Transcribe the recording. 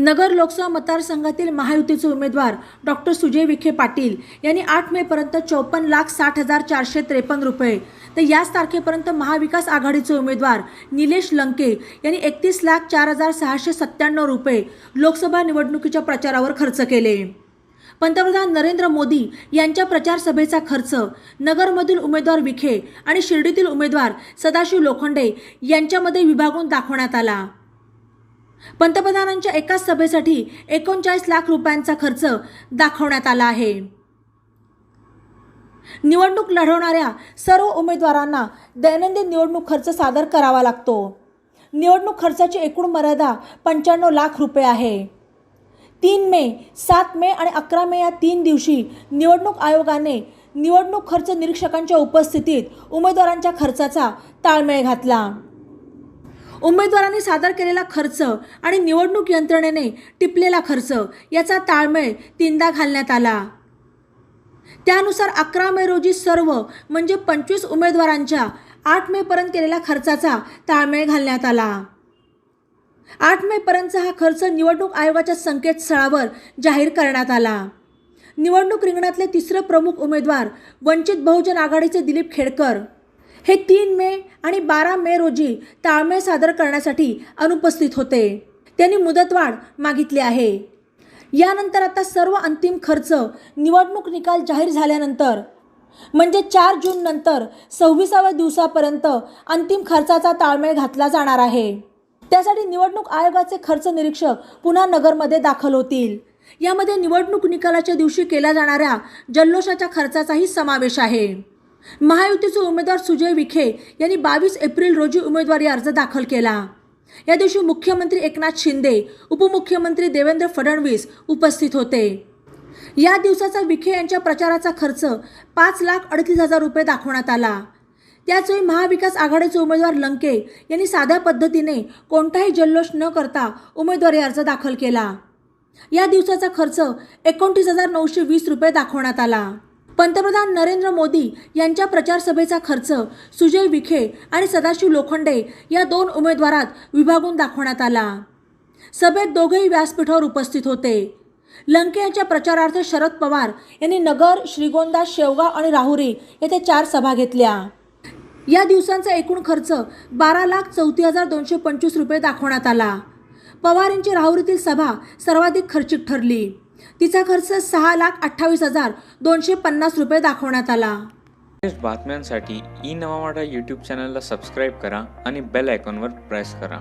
नगर लोकसभा मतदारसंघातील महायुतीचे उमेदवार डॉक्टर सुजय विखे पाटील यांनी आठ मेपर्यंत चौपन्न लाख साठ हजार चारशे त्रेपन्न रुपये तर याच तारखेपर्यंत महाविकास आघाडीचे उमेदवार निलेश लंके यांनी एकतीस लाख चार हजार सहाशे सत्त्याण्णव रुपये लोकसभा निवडणुकीच्या प्रचारावर खर्च केले. पंतप्रधान नरेंद्र मोदी यांच्या प्रचार सभेचा खर्च नगरमधील उमेदवार विखे आणि शिर्डीतील उमेदवार सदाशिव लोखंडे यांच्यामध्ये विभागून दाखवण्यात आला. पंतप्रधानांच्या एकाच सभेसाठी एकोणचाळीस लाख रुपयांचा खर्च दाखवण्यात आला आहे. निवडणूक लढवणाऱ्या सर्व उमेदवारांना दैनंदिन निवडणूक खर्च सादर करावा लागतो. निवडणूक खर्चाची एकूण मर्यादा पंच्याण्णव लाख रुपये आहे. तीन मे सात मे आणि अकरा मे या तीन दिवशी निवडणूक आयोगाने निवडणूक खर्च निरीक्षकांच्या उपस्थितीत उमेदवारांच्या खर्चाचा ताळमेळ घातला. उमेदवारांनी सादर केलेला खर्च आणि निवडणूक यंत्रणेने टिपलेला खर्च याचा ताळमेळ तीनदा घालण्यात आला. त्यानुसार अकरा मे रोजी सर्व म्हणजे पंचवीस उमेदवारांच्या आठ मे पर्यंत केलेल्या खर्चाचा ताळमेळ घालण्यात आला. आठ मे पर्यंतचा हा खर्च निवडणूक आयोगाच्या संकेतस्थळावर जाहीर करण्यात आला. निवडणूक रिंगणातले तिसरे प्रमुख उमेदवार वंचित बहुजन आघाडीचे दिलीप खेडकर. हे तीन मे आणि बारा मे रोजी ताळमेळ सादर करण्यासाठी अनुपस्थित होते. त्यांनी मुदतवाढ मागितली आहे. यानंतर आता सर्व अंतिम खर्च निवडणूक निकाल जाहीर झाल्यानंतर म्हणजे चार जून नंतर सव्वीसाव्या दिवसापर्यंत अंतिम खर्चाचा ताळमेळ घातला जाणार आहे. त्यासाठी निवडणूक आयोगाचे खर्च निरीक्षक पुन्हा नगरमध्ये दाखल होतील. यामध्ये निवडणूक निकालाच्या दिवशी केल्या जाणाऱ्या जल्लोषाच्या खर्चाचाही समावेश आहे. महायुतीचे उमेदवार सुजय विखे यांनी बावीस एप्रिल रोजी उमेदवारी अर्ज दाखल केला. या दिवशी मुख्यमंत्री एकनाथ शिंदे उपमुख्यमंत्री देवेंद्र फडणवीस उपस्थित होते. या दिवसाचा विखे यांच्या प्रचाराचा खर्च पाच लाख अडतीस हजार रुपये दाखवण्यात आला. त्याचवेळी महाविकास आघाडीचे उमेदवार लंके यांनी साध्या पद्धतीने कोणताही जल्लोष न करता उमेदवारी अर्ज दाखल केला. या दिवसाचा खर्च एकोणतीस हजार नऊशे वीस रुपये दाखवण्यात आला. पंतप्रधान नरेंद्र मोदी यांच्या प्रचारसभेचा खर्च सुजय विखे आणि सदाशिव लोखंडे या दोन उमेदवारात विभागून दाखवण्यात आला. सभेत दोघेही व्यासपीठावर उपस्थित होते. लंके यांच्या प्रचारार्थ शरद पवार यांनी नगर श्रीगोंदा शेवगाव आणि राहुरी येथे चार सभा घेतल्या. या दिवसांचा एकूण खर्च बारा लाख चौथी हजार दोनशे पंचवीस रुपये दाखवण्यात आला. पवार यांची राहुरीतील सभा सर्वाधिक खर्चिक ठरली. तिचा खर्च सहा लाख अठ्ठावीस हजार दोनशे पन्नास रुपये दाखवण्यात आला. बातम्यांसाठी ई नवा युट्यूब यूट्यूब चॅनलला सबस्क्राईब करा आणि बेल आयकॉनवर प्रेस करा.